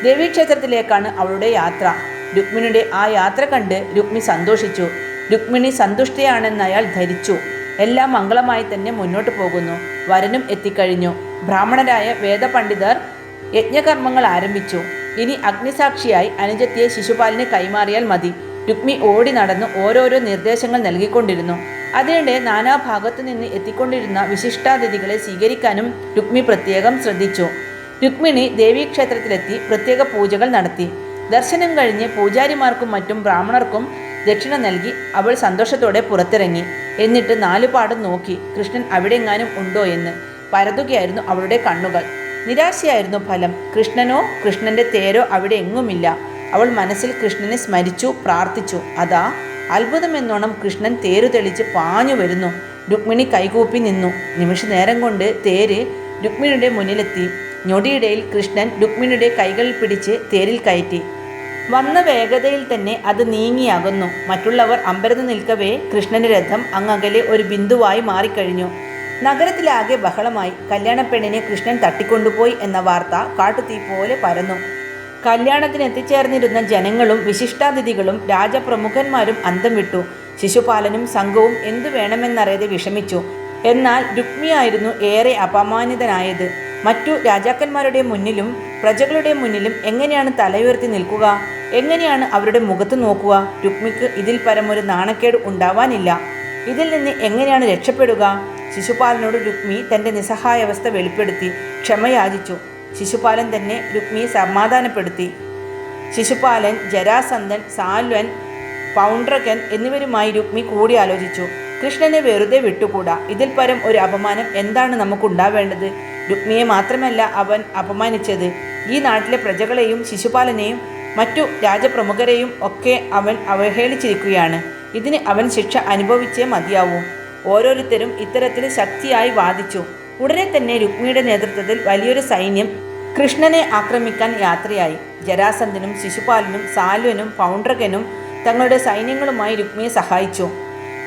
ദേവീക്ഷേത്രത്തിലേക്കാണ് അവളുടെ യാത്ര. രുക്മിണിയുടെ ആ യാത്ര കണ്ട് രുക്മി സന്തോഷിച്ചു. രുക്മിണി സന്തുഷ്ടയാണെന്ന് അയാൾ ധരിച്ചു. എല്ലാം മംഗളമായി തന്നെ മുന്നോട്ട് പോകുന്നു. വരനും എത്തിക്കഴിഞ്ഞു. ബ്രാഹ്മണരായ വേദപണ്ഡിതർ യജ്ഞകർമ്മങ്ങൾ ആരംഭിച്ചു. ഇനി അഗ്നിസാക്ഷിയായി അനുജത്തിയെ ശിശുപാലിന് കൈമാറിയാൽ മതി. രുക്മി ഓടി നടന്ന് ഓരോരോ നിർദ്ദേശങ്ങൾ നൽകിക്കൊണ്ടിരുന്നു. അതിനിടെ നാനാഭാഗത്തു നിന്ന് എത്തിക്കൊണ്ടിരുന്ന വിശിഷ്ടാതിഥികളെ സ്വീകരിക്കാനും രുക്മി പ്രത്യേകം ശ്രദ്ധിച്ചു. രുക്മിണി ദേവീക്ഷേത്രത്തിലെത്തി പ്രത്യേക പൂജകൾ നടത്തി. ദർശനം കഴിഞ്ഞ് പൂജാരിമാർക്കും മറ്റും ബ്രാഹ്മണർക്കും ദക്ഷിണ നൽകി അവൾ സന്തോഷത്തോടെ പുറത്തിറങ്ങി. എന്നിട്ട് നാലുപാടും നോക്കി കൃഷ്ണൻ അവിടെങ്ങാനും ഉണ്ടോ എന്ന്? പരതുകയായിരുന്നു അവളുടെ കണ്ണുകൾ. നിരാശയായിരുന്നു ഫലം. കൃഷ്ണനോ കൃഷ്ണന്റെ തേരോ അവിടെ എങ്ങുമില്ല. അവൾ മനസ്സിൽ കൃഷ്ണനെ സ്മരിച്ചു പ്രാർത്ഥിച്ചു. അതാ അത്ഭുതമെന്നോണം കൃഷ്ണൻ തേരു തെളിച്ച് പാഞ്ഞു വരുന്നു. രുക്മിണി കൈകൂപ്പി നിന്നു. നിമിഷ നേരം കൊണ്ട് തേര് രുക്മിണിയുടെ മുന്നിലെത്തി. ഞൊടിയിടയിൽ കൃഷ്ണൻ രുക്മിണിയുടെ കൈകളിൽ പിടിച്ച് തേരിൽ കയറ്റി. വന്ന വേഗതയിൽ തന്നെ അത് നീങ്ങിയാകുന്നു. മറ്റുള്ളവർ അമ്പരന്ന് നിൽക്കവേ കൃഷ്ണന്റെ രഥം അങ്ങകലെ ഒരു ബിന്ദുവായി മാറിക്കഴിഞ്ഞു. നഗരത്തിലാകെ ബഹളമായി. കല്യാണപ്പെണ്ണിനെ കൃഷ്ണൻ തട്ടിക്കൊണ്ടുപോയി എന്ന വാർത്ത കാട്ടുതീ പോലെ പരന്നു. കല്യാണത്തിന് എത്തിച്ചേർന്നിരുന്ന ജനങ്ങളും വിശിഷ്ടാതിഥികളും രാജപ്രമുഖന്മാരും അന്തം വിട്ടു. ശിശുപാലനും സംഘവും എന്തു വേണമെന്നറിയാതെ വിഷമിച്ചു. എന്നാൽ രുക്മിയായിരുന്നു ഏറെ അപമാനിതനായത്. മറ്റു രാജാക്കന്മാരുടെ മുന്നിലും പ്രജകളുടെ മുന്നിലും എങ്ങനെയാണ് തലയുയർത്തി നിൽക്കുക? എങ്ങനെയാണ് അവരുടെ മുഖത്ത് നോക്കുക? രുക്മിക്ക് ഇതിൽ പരമൊരു നാണക്കേട് ഉണ്ടാവാനില്ല. ഇതിൽ നിന്ന് എങ്ങനെയാണ് രക്ഷപ്പെടുക? ശിശുപാലനോട് രുക്മി തന്റെ നിസ്സഹായാവസ്ഥ വെളിപ്പെടുത്തി ക്ഷമയാചിച്ചു. ശിശുപാലൻ തന്നെ രുക്മിയെ സമാധാനപ്പെടുത്തി. ശിശുപാലൻ ജരാസന്ധൻ സാൽവൻ പൗണ്ട്രകൻ എന്നിവരുമായി രുക്മി കൂടിയാലോചിച്ചു. കൃഷ്ണനെ വെറുതെ വിട്ടുകൂടാ? ഇതിൽ പരം ഒരു അപമാനം എന്താണ് നമുക്കുണ്ടാവേണ്ടത്? രുക്മിയെ മാത്രമല്ല അവൻ അപമാനിച്ചത്. ഈ നാട്ടിലെ പ്രജകളെയും ശിശുപാലനെയും മറ്റു രാജപ്രമുഖരെയും ഒക്കെ അവൻ അവഹേളിച്ചിരിക്കുകയാണ്. ഇതിന് അവൻ ശിക്ഷ അനുഭവിച്ചേ മതിയാവൂ. ഓരോരുത്തരും ഇത്തരത്തിൽ ശക്തിയായി വാദിച്ചു. ഉടനെ തന്നെ രുക്മിയുടെ നേതൃത്വത്തിൽ വലിയൊരു സൈന്യം കൃഷ്ണനെ ആക്രമിക്കാൻ യാത്രയായി. ജരാസന്ധനും ശിശുപാലനും സാലുവനും പൗണ്ട്രകനും തങ്ങളുടെ സൈന്യങ്ങളുമായി രുക്മിയെ സഹായിച്ചു.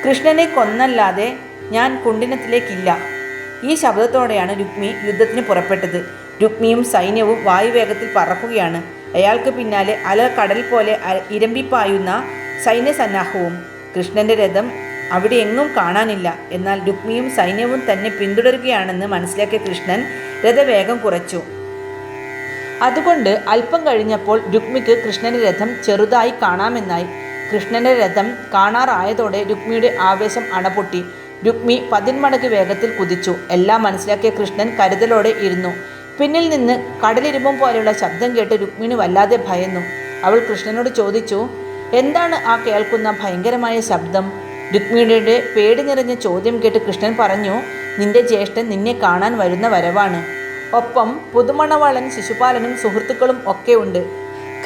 കൃഷ്ണനെ കൊന്നല്ലാതെ ഞാൻ കുണ്ടിനത്തിലേക്കില്ല. ഈ ശബ്ദത്തോടെയാണ് രുക്മി യുദ്ധത്തിന് പുറപ്പെട്ടത്. രുക്മിയും സൈന്യവും വായുവേഗത്തിൽ പറക്കുകയാണ്. അയാൾക്ക് പിന്നാലെ അല കടൽ പോലെ ഇരമ്പിപ്പായുന്ന സൈന്യസന്നാഹവും. കൃഷ്ണന്റെ രഥം അവിടെ എങ്ങും കാണാനില്ല. എന്നാൽ രുക്മിയും സൈന്യവും തന്നെ പിന്തുടരുകയാണെന്ന് മനസ്സിലാക്കിയ കൃഷ്ണൻ രഥവേഗം കുറച്ചു. അതുകൊണ്ട് അല്പം കഴിഞ്ഞപ്പോൾ രുക്മിക്ക് കൃഷ്ണന്റെ രഥം ചെറുതായി കാണാമെന്നായി. കൃഷ്ണന്റെ രഥം കാണാറായതോടെ രുക്മിയുടെ ആവേശം അണപൊട്ടി. രുക്മി പതിന്മടങ്ങ് വേഗത്തിൽ കുതിച്ചു. എല്ലാം മനസ്സിലാക്കിയ കൃഷ്ണൻ കരുതലോടെ ഇരുന്നു. പിന്നിൽ നിന്ന് കടലിരുമ്പം പോലെയുള്ള ശബ്ദം കേട്ട് രുക്മിണി വല്ലാതെ ഭയന്നു. അവൾ കൃഷ്ണനോട് ചോദിച്ചു എന്താണ് ആ കേൾക്കുന്ന ഭയങ്കരമായ ശബ്ദം? രുക്മിണിയുടെ പേടി നിറഞ്ഞ ചോദ്യം കേട്ട് കൃഷ്ണൻ പറഞ്ഞു നിന്റെ ജ്യേഷ്ഠൻ നിന്നെ കാണാൻ വരുന്ന വരവാണ്. ഒപ്പം പുതുമണവാളൻ ശിശുപാലനും സുഹൃത്തുക്കളും ഒക്കെ ഉണ്ട്.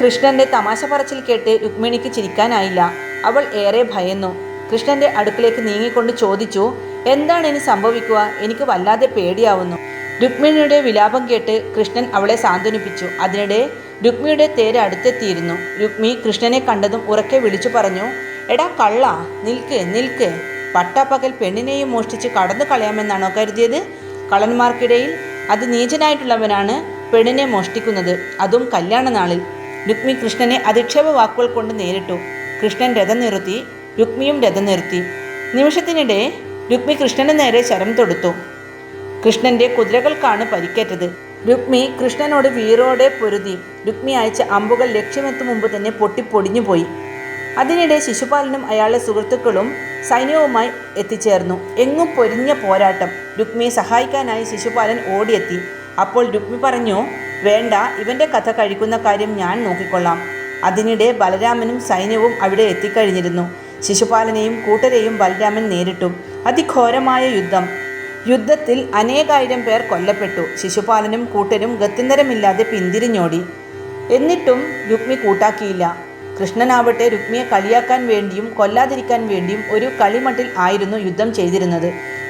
കൃഷ്ണന്റെ തമാശ പറച്ചിൽ കേട്ട് രുക്മിണിക്ക് ചിരിക്കാനായില്ല. അവൾ ഏറെ ഭയന്നു. കൃഷ്ണന്റെ അടുക്കിലേക്ക് നീങ്ങിക്കൊണ്ട് ചോദിച്ചു എന്താണ് ഇനി സംഭവിക്കുക? എനിക്ക് വല്ലാതെ പേടിയാവുന്നു. രുക്മിണിയുടെ വിലാപം കേട്ട് കൃഷ്ണൻ അവളെ സാന്ത്വനിപ്പിച്ചു. അതിനിടെ രുക്മിയുടെ തേര് അടുത്തെത്തിയിരുന്നു. രുക്മി കൃഷ്ണനെ കണ്ടതും ഉറക്കെ വിളിച്ചു പറഞ്ഞു എടാ കള്ള നിൽക്ക് നിൽക്ക്. പട്ടാപ്പകൽ പെണ്ണിനെയും മോഷ്ടിച്ച് കടന്നു കളയാമെന്നാണോ കരുതിയത്? കള്ളന്മാർക്കിടയിൽ അത് നീചനായിട്ടുള്ളവനാണ് പെണ്ണിനെ മോഷ്ടിക്കുന്നത്. അതും കല്യാണ നാളിൽ. രുക്മി കൃഷ്ണനെ അധിക്ഷേപ വാക്കുകൾ കൊണ്ട് നേരിട്ടു. കൃഷ്ണൻ രഥം നിർത്തി രുക്മിയും രഥം നിർത്തി. നിമിഷത്തിനിടെ രുക്മി കൃഷ്ണന് നേരെ ശരം തൊടുത്തു. കൃഷ്ണന്റെ കുതിരകൾക്കാണ് പരിക്കേറ്റത്. രുക്മി കൃഷ്ണനോട് വീറോടെ പൊരുതി. രുക്മി അയച്ച അമ്പുകൾ ലക്ഷ്യമെത്തും മുമ്പ് തന്നെ പൊട്ടിപ്പൊടിഞ്ഞുപോയി അതിനിടെ ശിശുപാലനും അയാളുടെ സുഹൃത്തുക്കളും സൈന്യവുമായി എത്തിച്ചേർന്നു. എങ്ങും പൊരിഞ്ഞ പോരാട്ടം രുക്മിയെ സഹായിക്കാനായി ശിശുപാലൻ ഓടിയെത്തി. അപ്പോൾ രുക്മി പറഞ്ഞു വേണ്ട ഇവന്റെ കഥ കഴിക്കുന്ന കാര്യം ഞാൻ നോക്കിക്കൊള്ളാം. അതിനിടെ ബലരാമനും സൈന്യവും അവിടെ എത്തിക്കഴിഞ്ഞിരുന്നു. ശിശുപാലനെയും കൂട്ടരെയും ബലരാമൻ നേരിട്ടു. അതിഘോരമായ യുദ്ധം. യുദ്ധത്തിൽ അനേകായിരം പേർ കൊല്ലപ്പെട്ടു. ശിശുപാലനും കൂട്ടരും ഗത്യന്തരമില്ലാതെ പിന്തിരിഞ്ഞോടി. എന്നിട്ടും രുക്മി കൂട്ടാക്കിയില്ല. കൃഷ്ണനാവട്ടെ രുക്മിയെ കളിയാക്കാൻ വേണ്ടിയും കൊല്ലാതിരിക്കാൻ വേണ്ടിയും ഒരു കളിമട്ടിൽ ആയിരുന്നു യുദ്ധം ചെയ്തിരുന്നത്.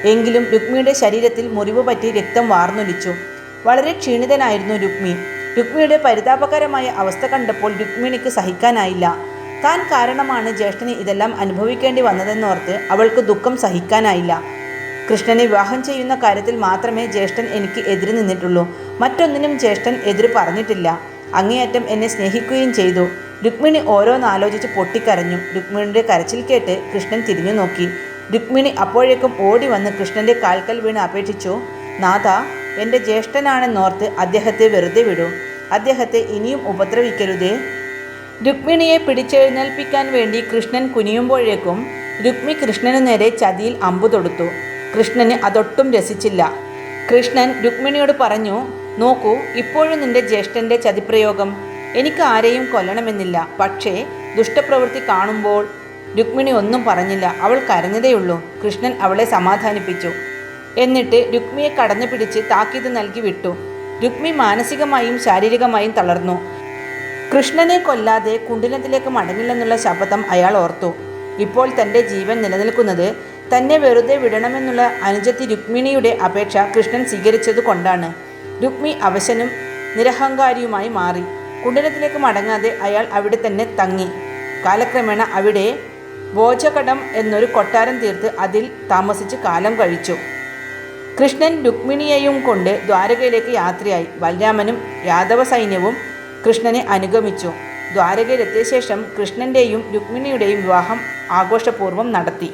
എങ്കിലും രുക്മിയുടെ ശരീരത്തിൽ മുറിവ് പറ്റി രക്തം വാർന്നൊലിച്ചു. വളരെ ക്ഷീണിതനായിരുന്നു രുക്മി. രുക്മിയുടെ പരിതാപകരമായ അവസ്ഥ കണ്ടപ്പോൾ രുക്മിണിക്ക് സഹിക്കാനായില്ല. താൻ കാരണമാണ് ജ്യേഷ്ഠന് ഇതെല്ലാം അനുഭവിക്കേണ്ടി വന്നതെന്നോർത്ത് അവൾക്ക് ദുഃഖം സഹിക്കാനായില്ല. കൃഷ്ണനെ വിവാഹം ചെയ്യുന്ന കാര്യത്തിൽ മാത്രമേ ജ്യേഷ്ഠൻ എനിക്ക് എതിര് നിന്നിട്ടുള്ളൂ. മറ്റൊന്നിനും ജ്യേഷ്ഠൻ എതിര് പറഞ്ഞിട്ടില്ല. അങ്ങേയറ്റം എന്നെ സ്നേഹിക്കുകയും ചെയ്തു. രുക്മിണി ഓരോന്നാലോചിച്ച് പൊട്ടിക്കരഞ്ഞു. രുക്മിണിയുടെ കരച്ചിൽ കേട്ട് കൃഷ്ണൻ തിരിഞ്ഞു നോക്കി. രുക്മിണി അപ്പോഴേക്കും ഓടി വന്ന് കൃഷ്ണന്റെ കാൽക്കൽ വീണ് അപേക്ഷിച്ചു നാഥ എന്റെ ജ്യേഷ്ഠനാണെന്നോർത്ത് അദ്ദേഹത്തെ വെറുതെ വിടൂ. അദ്ദേഹത്തെ ഇനിയും ഉപദ്രവിക്കരുതേ. രുക്മിണിയെ പിടിച്ചെഴുന്നേൽപ്പിക്കാൻ വേണ്ടി കൃഷ്ണൻ കുനിയുമ്പോഴേക്കും രുക്മി കൃഷ്ണനു നേരെ ചതിയിൽ അമ്പു തൊടുത്തു. കൃഷ്ണന് അതൊട്ടും രസിച്ചില്ല. കൃഷ്ണൻ രുക്മിണിയോട് പറഞ്ഞു നോക്കൂ ഇപ്പോഴും നിന്റെ ജ്യേഷ്ഠന്റെ ചതിപ്രയോഗം. എനിക്ക് ആരെയും കൊല്ലണമെന്നില്ല. പക്ഷേ ദുഷ്ടപ്രവൃത്തി കാണുമ്പോൾ രുക്മിണി ഒന്നും പറഞ്ഞില്ല. അവൾ കരഞ്ഞതേയുള്ളൂ. കൃഷ്ണൻ അവളെ സമാധാനിപ്പിച്ചു. എന്നിട്ട് രുക്മിയെ കടന്നു പിടിച്ച് താക്കീത് നൽകി വിട്ടു. രുക്മി മാനസികമായും ശാരീരികമായും തളർന്നു. കൃഷ്ണനെ കൊല്ലാതെ കുണ്ടിലത്തിലേക്ക് മടങ്ങില്ലെന്നുള്ള ശപഥം അയാൾ ഓർത്തു. ഇപ്പോൾ തന്റെ ജീവൻ നിലനിൽക്കുന്നത് തന്നെ വെറുതെ വിടണമെന്നുള്ള അനുജത്തി രുക്മിണിയുടെ അപേക്ഷ കൃഷ്ണൻ സ്വീകരിച്ചത് കൊണ്ടാണ് രുക്മി അവശനും നിരഹങ്കാരിയുമായി മാറി. കുണ്ടിനത്തിലേക്ക് മടങ്ങാതെ അയാൾ അവിടെ തന്നെ തങ്ങി. കാലക്രമേണ അവിടെ ഭോജകടം എന്നൊരു കൊട്ടാരം തീർത്ത് അതിൽ താമസിച്ച് കാലം കഴിച്ചു. കൃഷ്ണൻ രുക്മിണിയെയും കൊണ്ട് ദ്വാരകയിലേക്ക് യാത്രയായി. ബലരാമനും യാദവ സൈന്യവും കൃഷ്ണനെ അനുഗമിച്ചു. ദ്വാരകയിലെത്തിയ ശേഷം കൃഷ്ണന്റെയും രുക്മിണിയുടെയും വിവാഹം ആഘോഷപൂർവം നടത്തി.